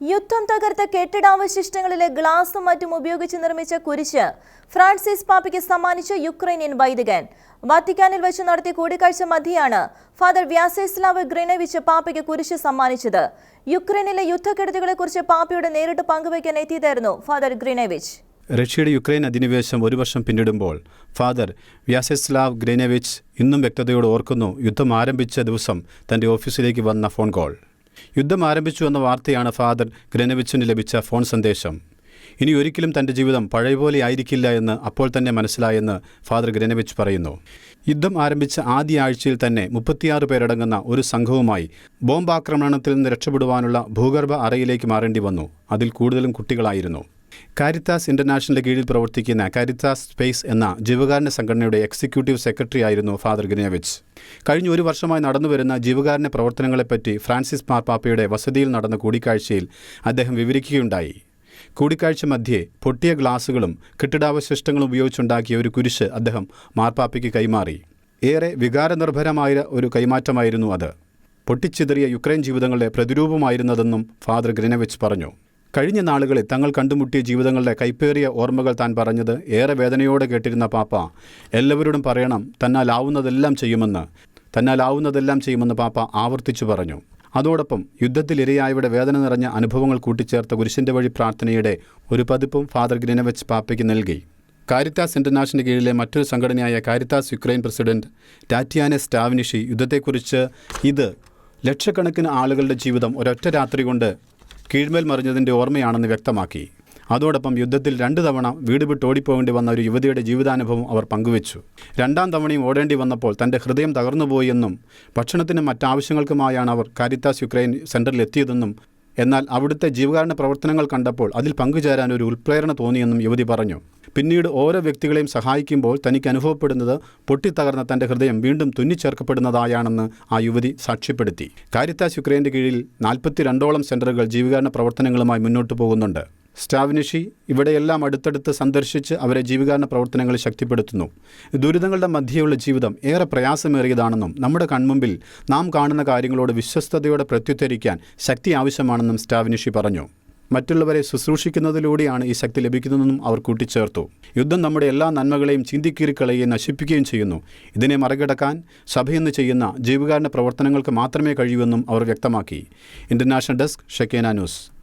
യുദ്ധം തകർത്ത കെട്ടിടാവശിഷ്ടങ്ങളിലെ ഗ്ലാസും മറ്റും ഉപയോഗിച്ച് നിർമ്മിച്ച കുരിശ് ഫ്രാൻസിസ് പാപ്പയ്ക്ക് സമ്മാനിച്ച യുക്രൈനിയൻ വൈദികൻ. വത്തിക്കാനിൽ വെച്ച് നടത്തിയ കൂടിക്കാഴ്ച മധ്യയാണ് ഫാദർ വ്യാസേസ്ലാവ് ഗ്രിനവിച്ച് പാപ്പയ്ക്ക് കുരിശ് സമ്മാനിച്ചത്. യുക്രൈനിലെ യുദ്ധക്കെടുതികളെക്കുറിച്ച് പാപ്പയുടെ നേരിട്ട് പങ്കുവയ്ക്കാൻ എത്തിയതായിരുന്നു ഫാദർ ഗ്രിനവിച്ച്. റഷ്യയുടെ യുക്രൈൻ അധിനിവേശം ഒരു വർഷം പിന്നിടുമ്പോൾ ഫാദർ വ്യാസെസ്ലാവ് ഗ്രേനവിച്ച് ഇന്നും വ്യക്തതയോട് ഓർക്കുന്നു യുദ്ധം ആരംഭിച്ച ദിവസം തന്റെ ഓഫീസിലേക്ക് വന്ന ഫോൺ കോൾ. യുദ്ധം ആരംഭിച്ചു എന്ന വാർത്തയാണ് ഫാദർ ഗ്രനവിച്ചിന് ലഭിച്ച ഫോൺ സന്ദേശം. ഇനി ഒരിക്കലും തന്റെ ജീവിതം പഴയപോലെ ആയിരിക്കില്ല എന്ന് അപ്പോൾ തന്നെ മനസ്സിലായെന്ന് ഫാദർ ഗ്രനവിച്ച് പറയുന്നു. യുദ്ധം ആരംഭിച്ച ആദ്യ ആഴ്ചയിൽ തന്നെ മുപ്പത്തിയാറ് പേരടങ്ങുന്ന ഒരു സംഘവുമായി ബോംബാക്രമണത്തിൽ നിന്ന് രക്ഷപ്പെടുവാനുള്ള ഭൂഗർഭ അറയിലേക്ക് മാറേണ്ടി വന്നു. അതിൽ കൂടുതലും കുട്ടികളായിരുന്നു. കാരിത്താസ് ഇന്റർനാഷണലിന്റെ കീഴിൽ പ്രവർത്തിക്കുന്ന കാരിത്താസ് സ്പേസ് എന്ന ജീവകാരുണ്യ സംഘടനയുടെ എക്സിക്യൂട്ടീവ് സെക്രട്ടറി ആയിരുന്നു ഫാദർ ഗ്രിനവിച്ച്. കഴിഞ്ഞ ഒരു വർഷമായി നടന്നുവരുന്ന ജീവകാരുണ്യ പ്രവർത്തനങ്ങളെപ്പറ്റി ഫ്രാൻസിസ് മാർപ്പാപ്പയുടെ വസതിയിൽ നടന്ന കൂടിക്കാഴ്ചയിൽ അദ്ദേഹം വിവരിക്കുകയുണ്ടായി. കൂടിക്കാഴ്ച മധ്യേ പൊട്ടിയ ഗ്ലാസുകളും കെട്ടിടാവശിഷ്ടങ്ങളും ഉപയോഗിച്ചുണ്ടാക്കിയ ഒരു കുരിശ് അദ്ദേഹം മാർപ്പാപ്പയ്ക്ക് കൈമാറി. ഏറെ വികാരനിർഭരമായ ഒരു കൈമാറ്റമായിരുന്നു അത്. പൊട്ടിച്ചിതറിയ യുക്രൈൻ ജീവിതങ്ങളുടെ പ്രതിരൂപമായിരുന്നതെന്നും ഫാദർ ഗ്രിനവിച്ച് പറഞ്ഞു. കഴിഞ്ഞ നാളുകളിൽ തങ്ങൾ കണ്ടുമുട്ടിയ ജീവിതങ്ങളുടെ കൈപ്പേറിയ ഓർമ്മകൾ താൻ പറഞ്ഞത് ഏറെ വേദനയോടെ കേട്ടിരുന്ന പാപ്പ എല്ലാവരോടും പറയണം തന്നാലാവുന്നതെല്ലാം ചെയ്യുമെന്ന് തന്നാലാവുന്നതെല്ലാം ചെയ്യുമെന്ന് പാപ്പ ആവർത്തിച്ചു പറഞ്ഞു. അതോടൊപ്പം യുദ്ധത്തിലിരയായവരുടെ വേദന നിറഞ്ഞ അനുഭവങ്ങൾ കൂട്ടിച്ചേർത്ത കുരിശിന്റെ വഴി പ്രാർത്ഥനയുടെ ഒരു പതിപ്പും ഫാദർ ഗ്രിനവച്ച് പാപ്പയ്ക്ക് നൽകി. കാരിത്താസ് ഇന്റർനാഷണൽ കീഴിലെ മറ്റൊരു സംഘടനയായ Caritas Ukraine president Tatiana Stawnychy യുദ്ധത്തെക്കുറിച്ച് ഇത് ലക്ഷക്കണക്കിന് ആളുകളുടെ ജീവിതം ഒരൊറ്റ രാത്രി കൊണ്ട് കീഴ്മേൽ മറിഞ്ഞതിന്റെ ഓർമ്മയാണെന്ന് വ്യക്തമാക്കി. അതോടൊപ്പം യുദ്ധത്തിൽ രണ്ട് തവണ വീട് വിട്ട് ഓടിപ്പോകേണ്ടി വന്ന ഒരു യുവതിയുടെ ജീവിതാനുഭവം അവർ പങ്കുവച്ചു. രണ്ടാം തവണയും ഓടേണ്ടി വന്നപ്പോൾ തന്റെ ഹൃദയം തകർന്നുപോയെന്നും ഭക്ഷണത്തിനും മറ്റാവശ്യങ്ങൾക്കുമായാണ് അവർ കാരിത്താസ് യുക്രൈൻ സെന്ററിൽ എത്തിയതെന്നും എന്നാൽ അവിടുത്തെ ജീവകാരുണ്യ പ്രവർത്തനങ്ങൾ കണ്ടപ്പോൾ അതിൽ പങ്കുചേരാൻ ഒരു ഉൾപ്രേരണ തോന്നിയെന്നും യുവതി പറഞ്ഞു. പിന്നീട് ഓരോ വ്യക്തികളെയും സഹായിക്കുമ്പോൾ തനിക്ക് അനുഭവപ്പെടുന്നത് പൊട്ടിത്തകർന്ന തന്റെ ഹൃദയം വീണ്ടും തുന്നിച്ചേർക്കപ്പെടുന്നതായാണെന്ന് ആ യുവതി സാക്ഷ്യപ്പെടുത്തി. കാരിത്താസ് യുക്രൈന്റെ കീഴിൽ നാൽപ്പത്തിരണ്ടോളം സെന്ററുകൾ ജീവകാരുണ്യ പ്രവർത്തനങ്ങളുമായി മുന്നോട്ട് പോകുന്നുണ്ട്. സ്റ്റാവിനിഷി ഇവിടെയെല്ലാം അടുത്തടുത്ത് സന്ദർശിച്ച് അവരെ ജീവകാരുണ്യ പ്രവർത്തനങ്ങൾ ശക്തിപ്പെടുത്തുന്നു. ദുരിതങ്ങളുടെ മധ്യയുള്ള ജീവിതം ഏറെ പ്രയാസമേറിയതാണെന്നും നമ്മുടെ കൺമുമ്പിൽ നാം കാണുന്ന കാര്യങ്ങളോട് വിശ്വസ്തയോടെ പ്രത്യുത്തരിക്കാൻ ശക്തി ആവശ്യമാണെന്നും സ്റ്റാവിനിഷി പറഞ്ഞു. മറ്റുള്ളവരെ ശുശ്രൂഷിക്കുന്നതിലൂടെയാണ് ഈ ശക്തി ലഭിക്കുന്നതെന്നും അവർ കൂട്ടിച്ചേർത്തു. യുദ്ധം നമ്മുടെ എല്ലാ നന്മകളെയും ചിന്തിക്കീറിക്കളയുകയും നശിപ്പിക്കുകയും ചെയ്യുന്നു. ഇതിനെ മറികടക്കാൻ സഭയെന്ന് ചെയ്യുന്ന ജീവകാരുണ്യ പ്രവർത്തനങ്ങൾക്ക് മാത്രമേ കഴിയൂവെന്നും അവർ വ്യക്തമാക്കി. International desk Shekinah news.